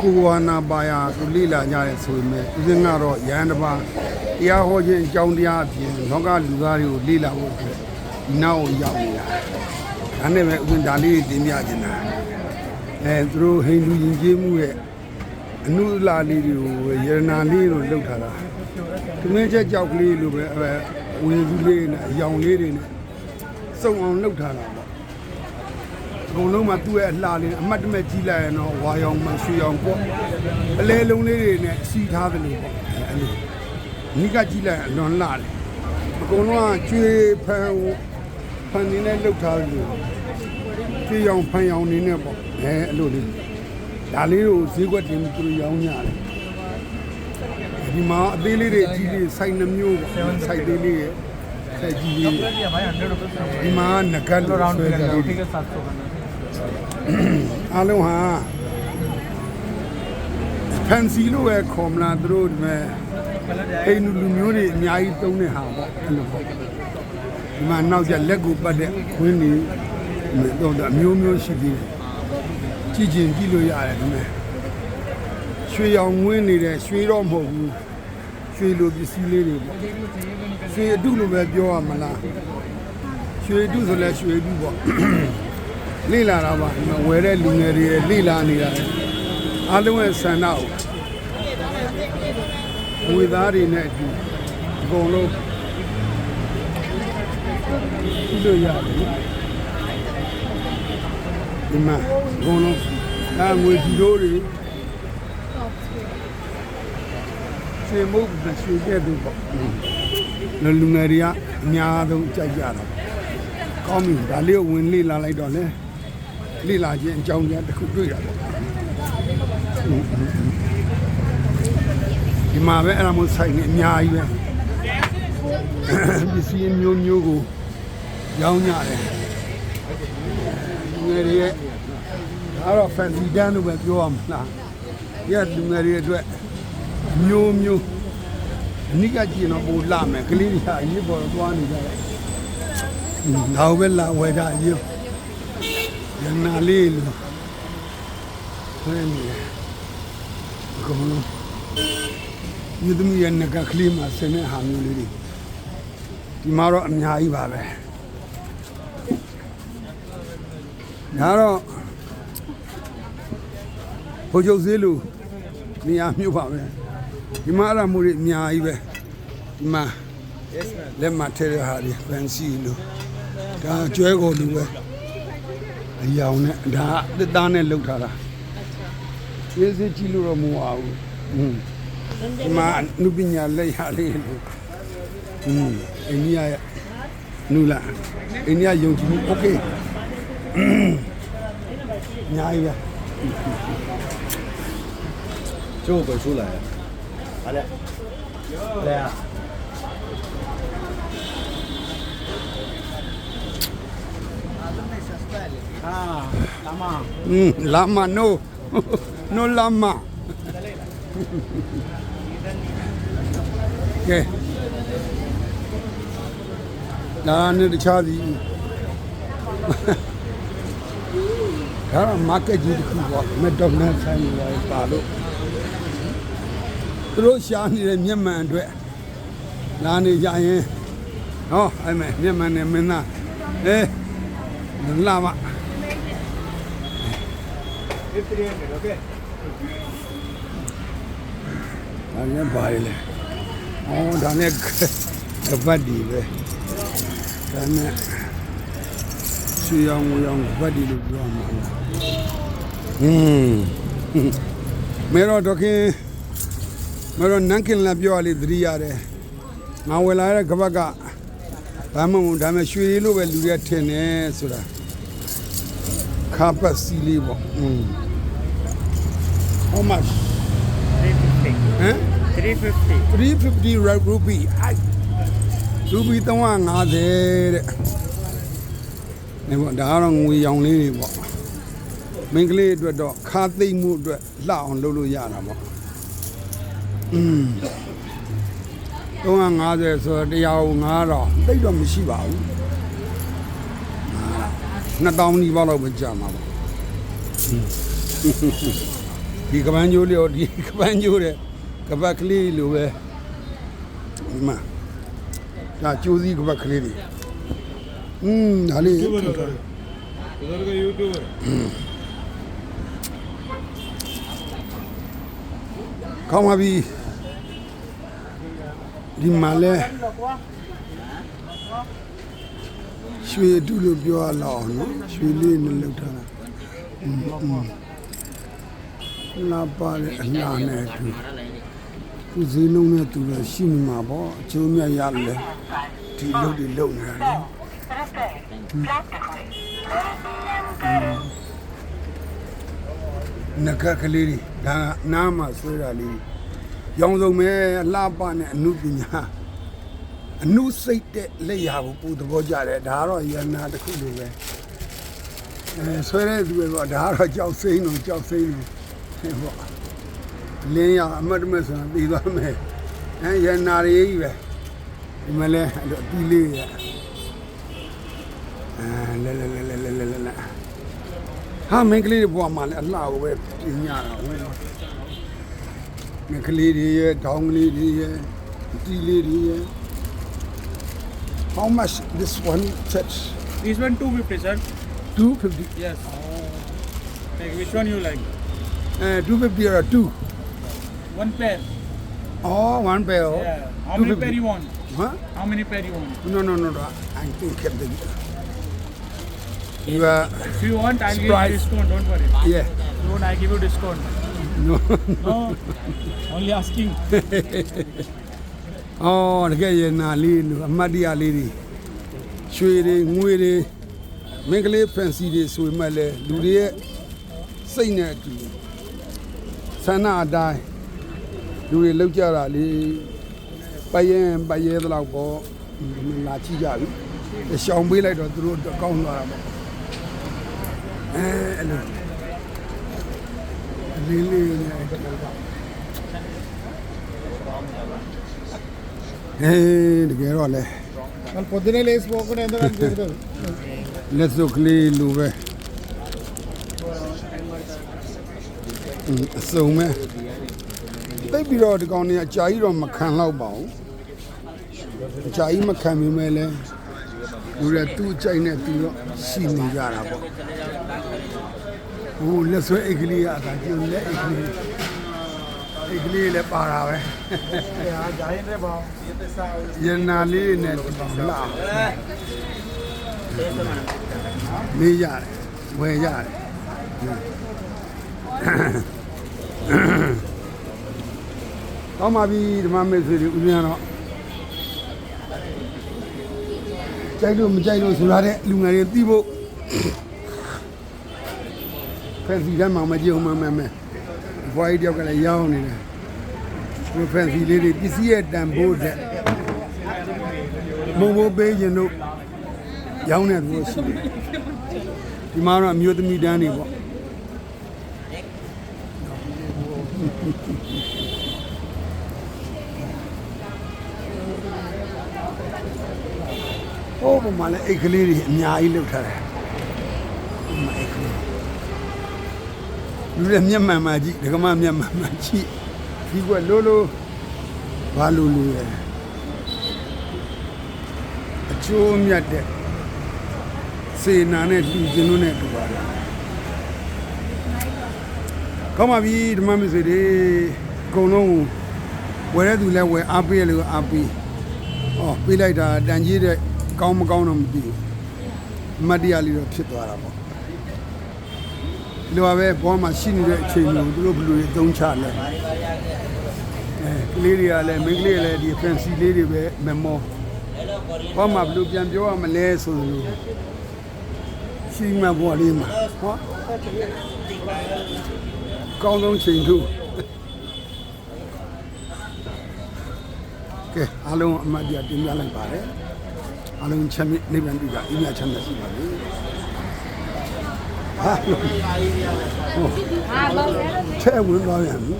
ကိုဝါနာပါယာကိုလိလာကြတယ်ဆိုပေမဲ့ဦးဇင်းကတော့ရဟန်းတစ်ပါးတရားဟောခြင်းအကြောင်းတရားအပြင်လောကလူသားတွေကိုလိလာဖို့အတွက်ဒီနောက်ကိုရောက်နေတာဒါနဲ့ပဲဦးဇင်းဒါလေးတွေတင်ပြချင်တာအဲသူတို့ဟိန္ဒူယဉ်ကျေးမှုရဲ့အနုလာလေးတွေကိုယရနာလေးလို့လုပ်ထားတာသမင်းချက်ကြောက်ကလေးလိုပဲအဲဝေစုလေးနဲ့အယောင်လေးတွေနဲ့စုံအောင်လုပ်ထားတာပေါ့အ ကုန်လုံးမှာသူ့ရဲ့အလှလေးအမှတ်တမဲ့ကြီးလိုက်ရင်တော့ဝါရောင်မှရွှေရောင်ပေါ့အလဲလုံးလေးတွေနဲ့စီထားတယ်လို့ပေါ့အဲ့လိုမိကကြီးလိုက်အလွန်လှတယ်အကုန်လုံးကကျွေးဖန်ဖန်နေနဲ့လှုပ်ထားတယ်လို့ကျွေးရောင်ဖန်ရောင်နေနဲ့ပေါ့အဲအဲ့လိုလေးဒါလေးကိုဈေးကွက်တင်ပြီးသူတို့ရောင်းကြတယ်ဒီမှာအသေးလေးတွေအကြီးလေးစိုက်နှမျိုးပေါ့စိုက်သေးလေးရဲ့ဆက်ကြီးလေးဒီမှာငကတ်လို့ဆွဲကြတယ် အားလုံးဟာ fancy လို့ပဲခေါ်မလားသူတို့ဒီမဲ့အိမ်လူလူမျိုးတွေအများကြီးသုံးတဲ့ဟာပေါ့အဲ့လိုပေါ့ဒီမှာနောက်ကျလက်ကိုပတ်တဲ့ခွင်းတွေတော့အမျိုးမျိုးရှိသေးတယ်ကြည့်ကျင်ကြည့်လို့ရတယ်ဒီမဲ့ရွှေရောင်ငွင်းနေတယ်ရွှေတော့မဟုတ်ဘူးရွှေလိုပစ္စည်းလေးတွေပေါ့ရွှေအတုလိုပဲပြောရမလားရွှေအတုဆိုလဲရွှေအတုပေါ့ လေ့လာတာပါဒီမှာဝယ်တဲ့လူငယ်တွေရဲ့လေ့လာနေတာလေအားလုံးရဲ့ဆန္ဒကိုဝေသားတွေနဲ့အတူအကုန်လုံးကြည့်လို့ရတယ်နော်ဒီမှာအကုန်လုံးအဲငွေဒီလိုတွေရွှေမုတ်ရွှေကဲ့သို့ပေါ့လူလူငယ်တွေကအများဆုံးကြိုက်ကြတာပေါ့ကောင်းပြီဒါလေးကိုဝင်လေ့လာလိုက်တော့လေ လိလာခြင်းအကြောင်းကြားတစ်ခုတွေ့တာပေါ့ဒီမှာပဲအဲ့ဒါမျိုးဆိုင်နေအများကြီးပဲပစ္စည်းမျိုးမျိုးကိုရောင်းကြတယ်လူငယ်တွေရဲ့ဒါတော့ fancy တန်းလို့ပဲပြောရမှာလားရက်လူငယ်တွေအတွက်မျိုးမျိုးအနိကကြည့်တော့ပိုလာမယ်ကလေးတွေကအရေးပေါ်တော့သွားနေကြတယ်နောက်ပဲလာဝယ်ကြအရေး ရနာလေးလို့ဆွဲနေတယ်အကုန်လုံးမြစ်သမီးရဲ့ငကကလေးမှာဆင်းတဲ့ဟာမျိုးလေးတွေဒီမှာတော့အများကြီးပါပဲဒါတော့ဘိုးချုပ်ဈေးလို့နေရာမျိုးပါပဲဒီမှာအဲ့ဒါမျိုးတွေအများကြီးပဲဒီမှာလက်မထဲတဲ့ဟာတွေဖန်စီလို့ဒါကျွဲကိုလူပဲ အယောင်နဲ့ဒါသစ်သားနဲ့လှုပ်ထားတာရေးစစ်ကြည့်လို့တော့မဝဘူးอืมဒီမှာနုပညာလက်ရလေးလို့อืมအိန္ဒိယနူလာအိန္ဒိယယုံကြည်မှုโอเคညာရယ်就滚出来好嘞来啊那那是在嘞 Ah, lama. Mm, lama no. no lama. Okay. ဒါနဲ့တခြားစီဒါက market ကြီးတစ်ခုပေါ့မက်ဒိုနက်ဆိုင်တွေပါလို့သူတို့ရှားနေတဲ့မျက်မှန်အတွက်လာနေကြရင်နော်အဲ့မဲ့မျက်မှန်နဲ့မင်းသားအေးလာပါ fifty hundred, okay? ဒါနဲ့ပါလေ။အော်ဒါနဲ့ကပတ်ဒီပဲ။ဒါနဲ့ဆွေရောင်ငွေရောင်ကပတ်ဒီလို့ပြောမှာလား။ဟွန်းမေရောတော့ခင်မေရောနန်ကင်လာပြောရလေသတိရတယ်။ငါဝယ်လာတဲ့ကပတ်ကဘာမှမဟုတ်ဒါပေမဲ့ရွှေလေးလို့ပဲလူတွေကထင်တယ်ဆိုတာခါပတ်စီလေးပေါ့။ဟွန်း How much? 350. Huh? 350. 350 right rupee. I rupee 350တဲ့။နေပေါ့ဒါကတော့ငွေရောင်လေးတွေပေါ့။မင်းကလေးအတွက်တော့ခါသိမ့်မှုအတွက်လှအောင်လုပ်လို့ရတာပေါ့။อืม350ဆိုတော့100 5000တိတ်တော့မရှိပါဘူး2000နီးပါးလောက်ပဲကြာမှာပေါ့။ ဒီကပန်းကျိုးလေးရောဒီကပန်းကျိုးတဲ့ကပတ်ကလေးလိုပဲဒီမှာဒါကျိုးစည်းကပတ်ကလေးတွေอืมဒါလေး user का यूट्यूबर ကောင်းပါပြီဒီမှာလဲရွှေအတူလို့ပြောရလောက်အောင်နော်ရွှေလေးနဲ့လောက်ထားတာอืม อืมလာပါလေအလှနဲ့အတူသူဈေးလုံးနဲ့သူတော့ရှိနေမှာပေါ့အကျိုးမြတ်ရလဲဒီလုတ်တွေလုတ်နေတာလေနဂတ်ကလေးတွေဒါကနားမှာဆွဲတာလေးရောင်စုံမဲ့အလှပနဲ့အမှုပညာအနုစိတ်တဲ့လက်ရာကိုပူသဘောကြတယ်ဒါကတော့ယန္နာတစ်ခုလိုပဲအဲဆွဲတဲ့သူပဲပေါ့ဒါကတော့ကြောက်စိမ့်တော့ကြောက်စိမ့်တော့ ဟဲ့ပေါ့လင်းရအမတ်တမဲ့ဆိုတာပြီးသွားမယ်အဲယန္နာရေးကြီးပဲဒီမလဲအဲ့လိုအပြီးလေးရအဲလဲလဲလဲလဲလဲလဲလဲဟာမင်းကလေးတွေဘွားမှာလဲအလှကိုပဲပြင်ရတာဝင်တော့မင်းကလေးတွေရဲ့ဒေါင်းကလေးတွေရဲ့တီလေးတွေရဲ့ How much this one set? This one 250, sir. 250. Yes. Like which one you like? Uh, 250 or two? One pair. Oh, one pair. oh. Yeah. How many 250. pair you want? Huh? How many pair you want? No, no, no, no. I think kept the. You are. If you want, I'll give Surprise. you discount. Don't worry. Yeah. If you want, I give you discount. No. No. Only asking. အော်တကယ်ရနာလေးလို့အမတ်တရားလေးတွေရွှေတွေငွေတွေမင်္ဂလေးဖန်စီတွေဆိုမှလည်းလူတွေရဲ့စိတ်နဲ့အတူ ဆန္ဒအတိုင်းလူတွေလောက်ကြတာလေပယင်းပယဲသလောက်ပေါ့လာကြည့်ကြပြီရှောင်ပေးလိုက်တော့သူတို့ကောင်းသွားတာပေါ့အဲအဲ့လိုလေးလေးနဲ့ဟေးတကယ်တော့လေ ಸ್ವಲ್ಪ ದಿನ ಲೇಸ್ ಹೋಗೋಣ ಅಂದ್ರೆ ಲೆಸ್ ಕ್ಲೀ ಲೂವೆ အစုံပဲတိတ်ပြီးတော့ဒီကောင်တွေအကြာကြီးတော့မခံတော့ပါဘူးအကြာကြီးမခံမိမဲ့လဲလူတွေသူ့အကြိုက်နဲ့သူတော့ရှိနေကြတာပေါ့ဟိုလက်ဆွဲအိတ်ကလေးကအသာကျုံလက်အိတ်ကလေးအိတ်ကလေးလည်းပါတာပဲဟာဂျာရင်တဲ့ပေါ့ရန်နာလေးနဲ့လာမေးရတယ်ဝယ်ရတယ် ကောင်းပါပြီဓမ္မမေဆွေတွေဦးဇင်းကတော့ကြိုက်လို့မကြိုက်လို့ဆိုရတဲ့လူငယ်တွေသိဖို့ဖက်စီကမှမကြည့်အောင်မမဲမဲဘွားကြီးတယောက်ကလည်းရောင်းနေတယ်ဒီဖက်စီလေးတွေပစ္စည်းရဲ့တန်ဖိုးတဲ့မုံဘိုးပေးခြင်းတို့ရောင်းတဲ့သူရှိတယ်ဒီမှာတော့အမျိုးသမီးတန်းနေပေါ့ ဟိုးပုံမှာလည်းအိတ်ကလေးတွေအများကြီးလောက်ထားတယ်ဟိုမှာအိတ်ကလေးလူတွေမျက်မှန်မှကြည့်ဒကမမျက်မှန်မှကြည့်ဒီကွက်လိုလိုဘာလိုလိုလဲအချိုးမြတ်တဲ့စေနာနဲ့လူကျင်တို့နဲ့တူပါတယ်။ ကောင်းပါပြီဓမ္မမစေတွေအကုန်လုံးဝယ်တဲ့သူလည်းဝယ်အားပေးရလို့အားပေး။အော်ပေးလိုက်တာတန်ကြီးတဲ့ကောင်းမကောင်းတော့မသိဘူး။အမတ်တရားလေးတော့ဖြစ်သွားတာပေါ့။ဒီလိုပါပဲဘောမှာရှိနေတဲ့အချိန်မျိုးသူတို့ဘယ်လိုအသုံးချလဲ။အဲကလေးတွေကလည်းမိန်းကလေးတွေလည်းဒီ fancy လေးတွေပဲမမောဘာမှဘယ်လိုပြန်ပြောရမလဲဆိုလို့ရှိမှဘွားလေးမှာဟော ကောင်းဆုံးချိန်သူကဲအားလုံးအမတ်တရားတင်ပြလိုက်ပါတယ်အားလုံးချမ်းမြေ့နိဗ္ဗာန်ပြုကြအင်းမြတ်ချမ်းသာရှိပါစေဟာလို့ဟောချဲဝင်သွားပြန်ပြီ